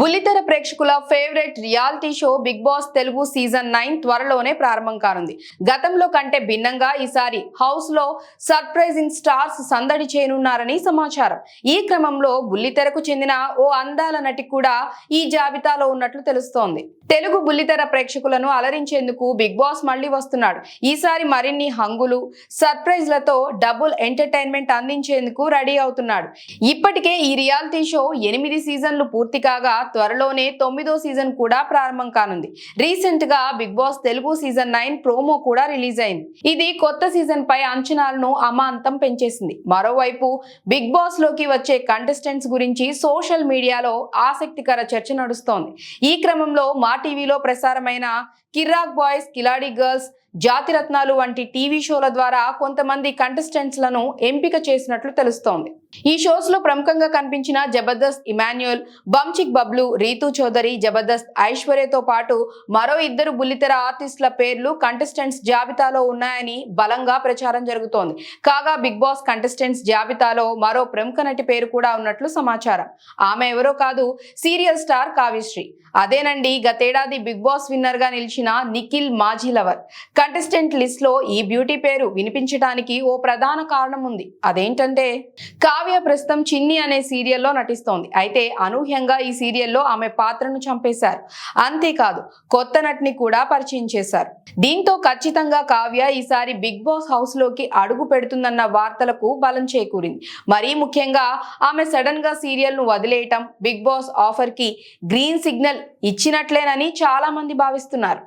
బుల్లితెర ప్రేక్షకుల favourite reality show Bigg Boss Telugu season nine త్వరలోనే ప్రారంభం కానుంది. గతంలో కంటే భిన్నంగా ఈసారి హౌస్లో సర్ప్రైజింగ్ స్టార్స్ సందడి చేయనున్నారని సమాచారం. ఈ క్రమంలో బుల్లితెరకు చెందిన ఓ అందాల నటి కూడా ఈ జాబితాలో ఉన్నట్లు తెలుస్తోంది. తెలుగు బుల్లితెర ప్రేక్షకులను అలరించేందుకు బిగ్ బాస్ మళ్ళీ వస్తున్నాడు. ఈసారి మరిన్ని హంగులు సర్ప్రైజ్లతో డబుల్ ఎంటర్టైన్మెంట్ అందించేందుకు రెడీ అవుతున్నాడు. ఇప్పటికే ఈ రియాలిటీ షో ఎనిమిది సీజన్లు పూర్తి కాగా త్వరలోనే తొమ్మిదో సీజన్ కూడా ప్రారంభం కానుంది. రీసెంట్గా Bigg Boss Telugu season nine promo కూడా రిలీజ్ అయింది. ఇది కొత్త సీజన్ పై అంచనాలను అమాంతం పెంచేసింది. మరోవైపు బిగ్ బాస్లోకి వచ్చే కంటెస్టెంట్స్ గురించి సోషల్ మీడియాలో ఆసక్తికర చర్చ నడుస్తోంది. ఈ క్రమంలో మా టీవీలో ప్రసారమైన కిర్రాక్ బాయ్స్ కిలాడి గర్ల్స్ జాతిరత్నాలు వంటి టీవీ షోల ద్వారా కొంతమంది కంటెస్టెంట్స్లను ఎంపిక చేసినట్లు తెలుస్తోంది. ఈ షోస్లో ప్రముఖంగా కనిపించిన జబర్దస్త్ ఇమాన్యుయల్ బంచిక్ బబ్లు రీతు చౌదరి జబర్దస్త్ ఐశ్వర్యతో పాటు మరో ఇద్దరు బుల్లితెర ఆర్టిస్టుల పేర్లు కంటెస్టెంట్స్ జాబితాలో ఉన్నాయని బలంగా ప్రచారం జరుగుతోంది. కాగా బిగ్ బాస్ కంటెస్టెంట్స్ జాబితాలో మరో ప్రముఖ నటి పేరు కూడా ఉన్నట్లు సమాచారం. ఆమె ఎవరో కాదు సీరియల్ స్టార్ కావ్యశ్రీ. అదేనండి గతేడాది బిగ్ బాస్ విన్నర్గా నిలిచిన నిఖిల్ మాజీ లవర్. కంటెస్టెంట్ లిస్ట్లో ఈ బ్యూటీ పేరు వినిపించడానికి ఓ ప్రధాన కారణం ఉంది. అదేంటంటే కావ్య ప్రస్తుతం చిన్ని అనే సీరియల్లో నటిస్తోంది. అయితే అనూహ్యంగా ఈ సీరియల్లో ఆమె పాత్రను చంపేశారు. అంతేకాదు కొత్త నటిని కూడా పరిచయం చేశారు. దీంతో ఖచ్చితంగా కావ్య ఈసారి బిగ్ బాస్ హౌస్లోకి అడుగు పెడుతుందన్న వార్తలకు బలం చేకూరింది. మరీ ముఖ్యంగా ఆమె సడన్గా సీరియల్ను వదిలేయటం బిగ్ బాస్ ఆఫర్కి గ్రీన్ సిగ్నల్ ఇచ్చినట్లేనని చాలా మంది భావిస్తున్నారు.